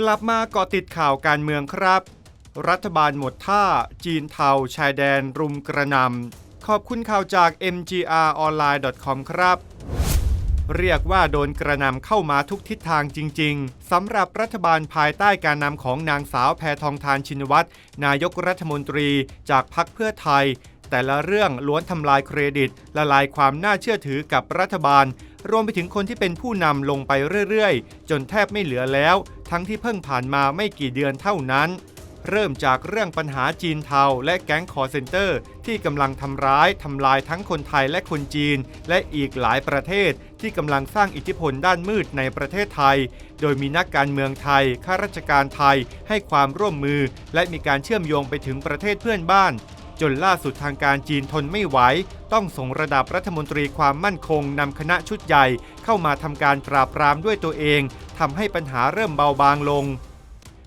กลับมาเกาะติดข่าวการเมืองครับ รัฐบาลหมดท่า จีนเทาชายแดนรุมกระนำขอบคุณข่าวจาก mgronline.com ครับ เรียกว่าโดนกระนำเข้ามาทุกทิศทางจริง ๆสำหรับรัฐบาลภายใต้การนำของนางสาวแพทองทานชินวัตรนายกรัฐมนตรีจากพรรคเพื่อไทย แต่ละเรื่องล้วนทำลายเครดิต ละลายความน่าเชื่อถือกับรัฐบาล รวมไปถึงคนที่เป็นผู้นำลงไปเรื่อยๆ จนแทบไม่เหลือแล้ว ทั้งที่เพิ่งผ่านมาไม่กี่เดือนเท่านั้น เริ่มจากเรื่องปัญหาจีนเทาและแก๊งคอร์เซนเตอร์ ที่กำลังทำร้ายทำลายทั้งคนไทยและคนจีน และอีกหลายประเทศที่กำลังสร้างอิทธิพลด้านมืดในประเทศไทย โดยมีนักการเมืองไทยข้าราชการไทยให้ความร่วมมือ และมีการเชื่อมโยงไปถึงประเทศเพื่อนบ้าน จนล่าสุดทางการจีนทนไม่ไหว ต้องส่งระดับรัฐมนตรีความมั่นคงนำคณะชุดใหญ่ เข้ามาทำการปราบปรามด้วยตัวเองทำให้ปัญหาเริ่มเบาบางลง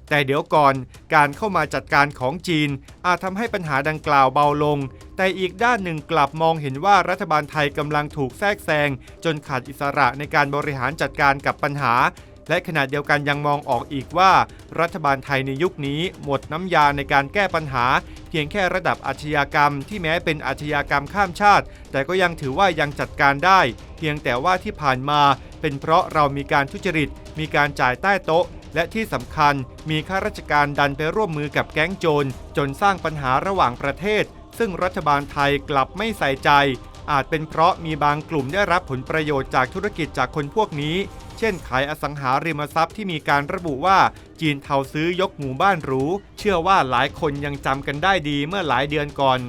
แต่เดี๋ยวก่อนการเข้ามาจัดการของจีน อาจทำให้ปัญหาดังกล่าวเบาลง แต่อีกด้านหนึ่งกลับมองเห็นว่ารัฐบาลไทยกำลังถูกแทรกแซงจนขาดอิสระในการบริหารจัดการกับปัญหา และขณะเดียวกันยังมองออกอีกว่า รัฐบาลไทยในยุคนี้หมดน้ำยาในการแก้ปัญหา เพียงแค่ระดับอาชญากรรม ที่แม้เป็นอาชญากรรมข้ามชาติ แต่ก็ยังถือว่ายังจัดการได้ เพียงแต่ว่าที่ผ่านมา เป็นเพราะเรามีการทุจริต มีการจ่ายใต้โต๊ะ และที่สำคัญ มีข้าราชการดันไปร่วมมือกับแก๊งโจร จนสร้างปัญหาระหว่างประเทศ ซึ่งรัฐบาลไทยกลับไม่ใส่ใจอาจเป็นเพราะมีบางกลุ่มได้รับผลประโยชน์จากธุรกิจจากคนพวกนี้ เช่นขายอสังหาริมทรัพย์ที่มีการระบุว่าจีนเทาซื้อยกหมู่บ้านหรู เชื่อว่าหลายคนยังจำกันได้ดีเมื่อหลายเดือนก่อน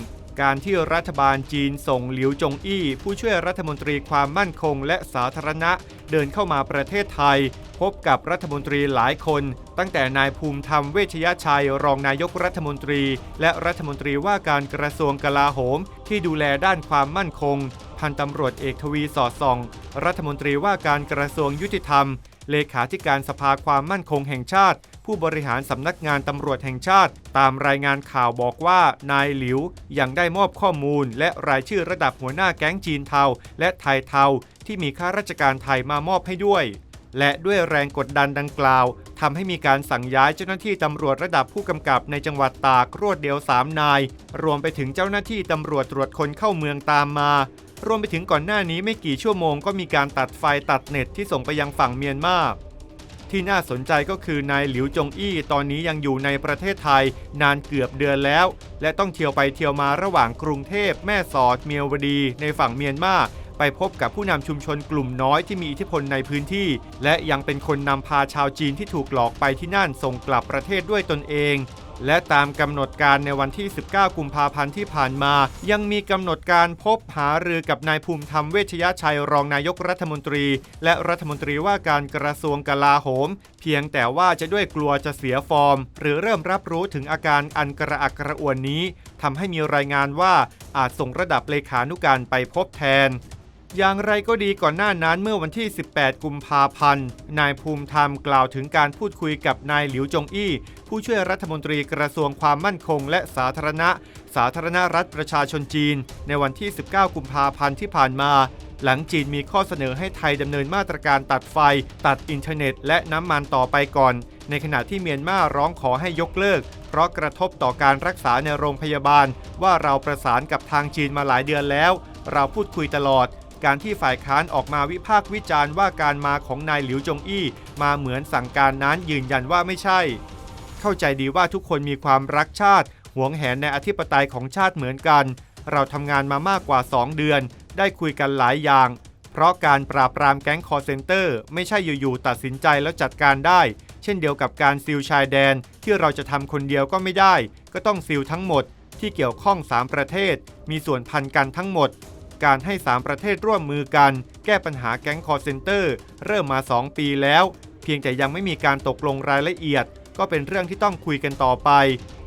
การที่รัฐบาลจีนส่งหลิวจงอี้ ผู้ช่วยรัฐมนตรีความมั่นคงและสาธารณะ เดินเข้ามาประเทศไทย พบกับรัฐมนตรีหลายคน ตั้งแต่นายภูมิธรรมเวชยชัยรองนายกรัฐมนตรี และรัฐมนตรีว่าการกระทรวงกลาโหม ที่ดูแลด้านความมั่นคง พันตำรวจเอกทวีสอดส่อง รัฐมนตรีว่าการกระทรวงยุติธรรม เลขาธิการสภาความมั่นคงแห่งชาติ ผู้บริหารสำนักงานตำรวจแห่งชาติ ตามรายงานข่าวบอกว่านายหลิวยังได้มอบข้อมูล และรายชื่อระดับหัวหน้าแก๊งจีนเทา และไทยเทา ที่มีข้าราชการไทยมามอบให้ด้วย และด้วยแรงกดดันดังกล่าวทำให้มีการสั่งย้ายเจ้าหน้าที่ตำรวจระดับผู้กำกับในจังหวัดตากรวดเดียว 3 นาย รวมไปถึงเจ้าหน้าที่ตำรวจตรวจคนเข้าเมืองตามมา รวมไปถึงก่อนหน้านี้ไม่กี่ชั่วโมงก็มีการตัดไฟตัดเน็ตที่ส่งไปยังฝั่งเมียนมาที่น่าสนใจก็คือนายหลิวจงอี้ตอนนี้ยังอยู่ในประเทศไทย นานเกือบเดือนแล้ว และต้องเที่ยวไปเที่ยวมาระหว่างกรุงเทพแม่สอดเมียวดีในฝั่งเมียนมาไปพบกับผู้นำชุมชนกลุ่มน้อยที่มีอิทธิพลในพื้นที่ และยังเป็นคนนำพาชาวจีนที่ถูกหลอกไปที่นั่นส่งกลับประเทศด้วยตนเอง และตามกำหนดการในวันที่ 19 กุมภาพันธ์ที่ผ่านมา ยังมีกำหนดการพบหารือกับนายภูมิธรรมเวชยชัยรองนายกรัฐมนตรี และรัฐมนตรีว่าการกระทรวงกลาโหม เพียงแต่ว่าจะด้วยกลัวจะเสียฟอร์ม หรือเริ่มรับรู้ถึงอาการอันกระอักกระอ่วนนี้ทำให้มีรายงานว่าอาจส่งระดับเลขานุการไปพบแทน อย่างไรก็ดีก่อนหน้านั้นเมื่อวันที่ 18 กุมภาพันธ์ นายภูมิธรรมกล่าวถึงการพูดคุยกับนายหลิวจงอี้ ผู้ช่วยรัฐมนตรีกระทรวงความมั่นคง และสาธารณะ สาธารณรัฐประชาชนจีน ในวันที่ 19 กุมภาพันธ์ที่ผ่านมา หลังจีนมีข้อเสนอให้ไทยดำเนินมาตรการตัดไฟ ตัดอินเทอร์เน็ต และน้ำมันต่อไปก่อน ในขณะที่เมียนมาร้องขอให้ยกเลิก เพราะกระทบต่อการรักษาในโรงพยาบาล ว่าเราประสานกับทางจีนมาหลายเดือนแล้ว เราพูดคุยตลอด การที่ฝ่ายค้านออกมาวิพากษ์วิจารณ์ว่าการมาของนายหลิวจงอี้ มาเหมือนสั่งการนั้นยืนยันว่าไม่ใช่ เข้าใจดีว่าทุกคนมีความรักชาติหวงแหนในอธิปไตยของชาติเหมือนกัน เราทำงานมามากกว่า 2 เดือน ได้คุยกันหลายอย่าง เพราะการปราบปรามแก๊งคอร์เซนเตอร์ไม่ใช่อยู่ๆตัดสินใจแล้วจัดการได้ เช่นเดียวกับการซิลชายแดนที่เราจะทำคนเดียวก็ไม่ได้ ก็ต้องซิลทั้งหมดที่เกี่ยวข้อง 3 ประเทศ มีส่วนพันกันทั้งหมด การให้ 3 ประเทศร่วมมือกัน แก้ปัญหาแก๊งคอร์เซนเตอร์ เริ่มมา 2 ปีแล้ว เพียงแต่ยังไม่มีการตกลงรายละเอียด ก็เป็นเรื่องที่ต้องคุยกันต่อไป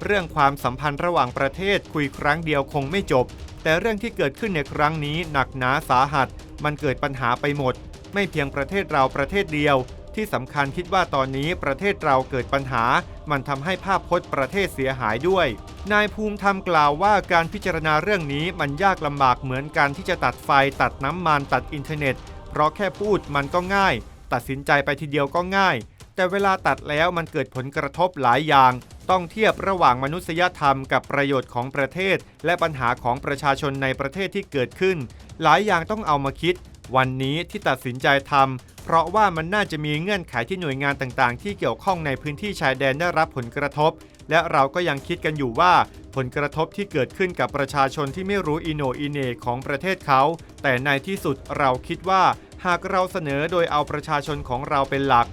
เรื่องความสัมพันธ์ระหว่างประเทศคุยครั้งเดียวคงไม่จบ แต่เรื่องที่เกิดขึ้นในครั้งนี้หนักหนาสาหัส มันเกิดปัญหาไปหมด ไม่เพียงประเทศเราประเทศเดียว ที่สำคัญคิดว่าตอนนี้ประเทศเราเกิดปัญหา มันทำให้ภาพพจน์ประเทศเสียหายด้วย นายภูมิธรรมกล่าวว่าการพิจารณาเรื่องนี้มันยากลำบากเหมือนกันที่จะตัดไฟ ตัดน้ำมันตัดอินเทอร์เน็ต เพราะแค่พูดมันก็ง่าย ตัดสินใจไปทีเดียวก็ง่าย แต่เวลาตัดแล้วมันเกิดผลกระทบหลายอย่าง ต้องเทียบระหว่างมนุษยธรรมกับประโยชน์ของประเทศ และปัญหาของประชาชนในประเทศที่เกิดขึ้น หลายอย่างต้องเอามาคิดวันนี้ที่ตัดสินใจทำ เพราะว่ามันน่าจะมีเงื่อนไขที่หน่วยงานต่างๆ ที่เกี่ยวข้องในพื้นที่ชายแดนได้รับผลกระทบ และเราก็ยังคิดกันอยู่ว่าผลกระทบที่เกิดขึ้นกับประชาชนที่ไม่รู้อิโนอิเนของประเทศเขา แต่ในที่สุดเราคิดว่าหากเราเสนอโดยเอาประชาชนของเราเป็นหลัก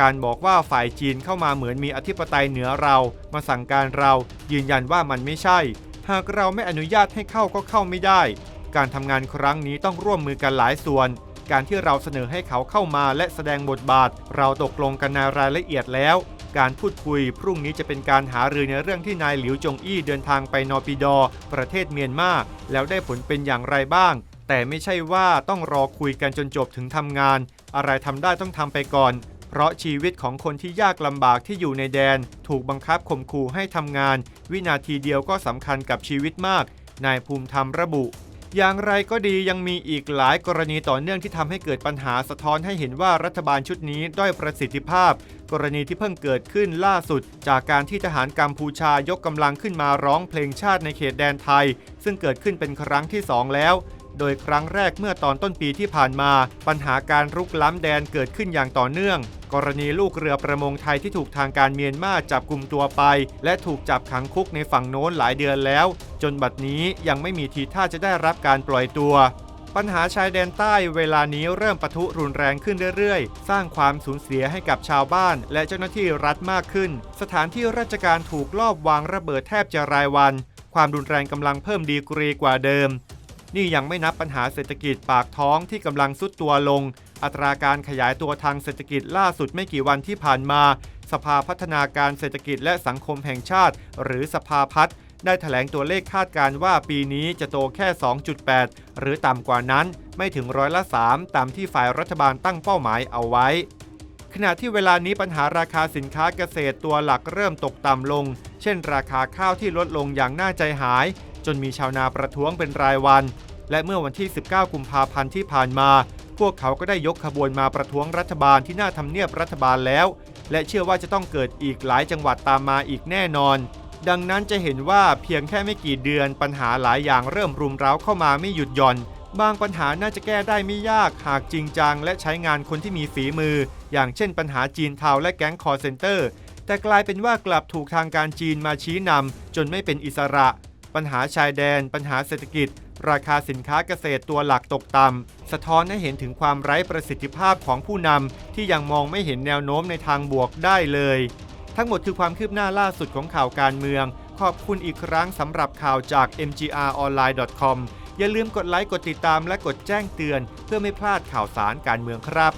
การบอกว่าฝ่ายจีนเข้ามาเหมือนมีอธิปไตยเหนือเรา มาสั่งการเรายืนยันว่ามันไม่ใช่ หากเราไม่อนุญาตให้เข้าก็เข้าไม่ได้ การทำงานครั้งนี้ต้องร่วมมือกันหลายส่วน การที่เราเสนอให้เขาเข้ามาและแสดงบทบาท เราตกลงกันในรายละเอียดแล้ว การพูดคุยพรุ่งนี้จะเป็นการหารือในเรื่องที่นายหลิวจงอี้เดินทางไปนอปิดอ ประเทศเมียนมาแล้วได้ผลเป็นอย่างไรบ้าง แต่ไม่ใช่ว่าต้องรอคุยกันจนจบถึงทำงาน อะไรทำได้ต้องทำไปก่อนเพราะชีวิตของคนที่ยากลำบากที่อยู่ในแดน ถูกบังคับข่มขู่ให้ทำงาน วินาทีเดียวก็สำคัญกับชีวิตมาก นายภูมิธรรมระบุ อย่างไรก็ดียังมีอีกหลายกรณีต่อเนื่องที่ทำให้เกิดปัญหาสะท้อนให้เห็นว่ารัฐบาลชุดนี้ด้อยประสิทธิภาพ กรณีที่เพิ่งเกิดขึ้นล่าสุด จากการที่ทหารกัมพูชายกกำลังขึ้นมาร้องเพลงชาติในเขตแดนไทย ซึ่งเกิดขึ้นเป็นครั้งที่สองแล้ว โดยครั้งแรกเมื่อตอนต้นปีที่ผ่านมา ปัญหาการรุกล้ำแดนเกิดขึ้นอย่างต่อเนื่อง กรณีลูกเรือประมงไทยที่ถูกทางการเมียนมาจับกลุ่มตัวไป และถูกจับขังคุกในฝั่งโน้นหลายเดือนแล้ว จนบัดนี้ยังไม่มีทีท่าจะได้รับการปล่อยตัวปัญหาชายแดนใต้เวลานี้เริ่มปะทุรุนแรงขึ้นเรื่อยๆ สร้างความสูญเสียให้กับชาวบ้าน และเจ้าหน้าที่รัฐมากขึ้น สถานที่ราชการถูกลอบวางระเบิดแทบจะรายวัน ความรุนแรงกำลังเพิ่มดีกรีกว่าเดิม นี่ยังไม่นับปัญหาเศรษฐกิจปากท้องที่กำลังซุดตัวลง อัตราการขยายตัวทางเศรษฐกิจล่าสุดไม่กี่วันที่ผ่านมา สภาพัฒนาการเศรษฐกิจและสังคมแห่งชาติ หรือสภาพัฒน์ได้แถลงตัวเลขคาดการณ์ว่าปีนี้จะโตแค่ 2.8 หรือต่ำกว่านั้น ไม่ถึงร้อยละ 3 ตามที่ฝ่ายรัฐบาลตั้งเป้าหมายเอาไว้ ขณะที่เวลานี้ปัญหาราคาสินค้าเกษตรตัวหลักเริ่มตกต่ำลง เช่น ราคาข้าวที่ลดลงอย่างน่าใจหาย จนมีชาวนาประท้วงเป็นรายวัน และเมื่อวันที่ 19 กุมภาพันธ์ที่ผ่านมา พวกเขาก็ได้ยกขบวนมาประท้วงรัฐบาลที่หน้าทำเนียบรัฐบาลแล้ว และเชื่อว่าจะต้องเกิดอีกหลายจังหวัดตามมาอีกแน่นอน ดังนั้นจะเห็นว่าเพียงแค่ไม่กี่เดือนปัญหาหลายอย่างเริ่มรุมเร้าเข้ามาไม่หยุดหย่อนบางปัญหาน่าจะแก้ได้ไม่ยากหากจริงจัง และใช้งานคนที่มีฝีมือ อย่างเช่นปัญหาจีนเทาและแก๊งคอร์เซนเตอร์ แต่กลายเป็นว่ากลับถูกทางการจีนมาชี้นำจนไม่เป็นอิสระ ปัญหาชายแดน ปัญหาเศรษฐกิจ ราคาสินค้าเกษตรตัวหลักตกต่ำสะท้อนให้เห็นถึงความไร้ประสิทธิภาพของผู้นำที่ยังมองไม่เห็นแนวโน้มในทางบวกได้เลย ทั้งหมดคือความคืบหน้าล่าสุดของข่าวการเมือง ขอบคุณอีกครั้งสำหรับข่าวจาก mgronline.com อย่าลืมกดไลค์กดติดตามและกดแจ้งเตือน เพื่อไม่พลาดข่าวสารการเมืองครับ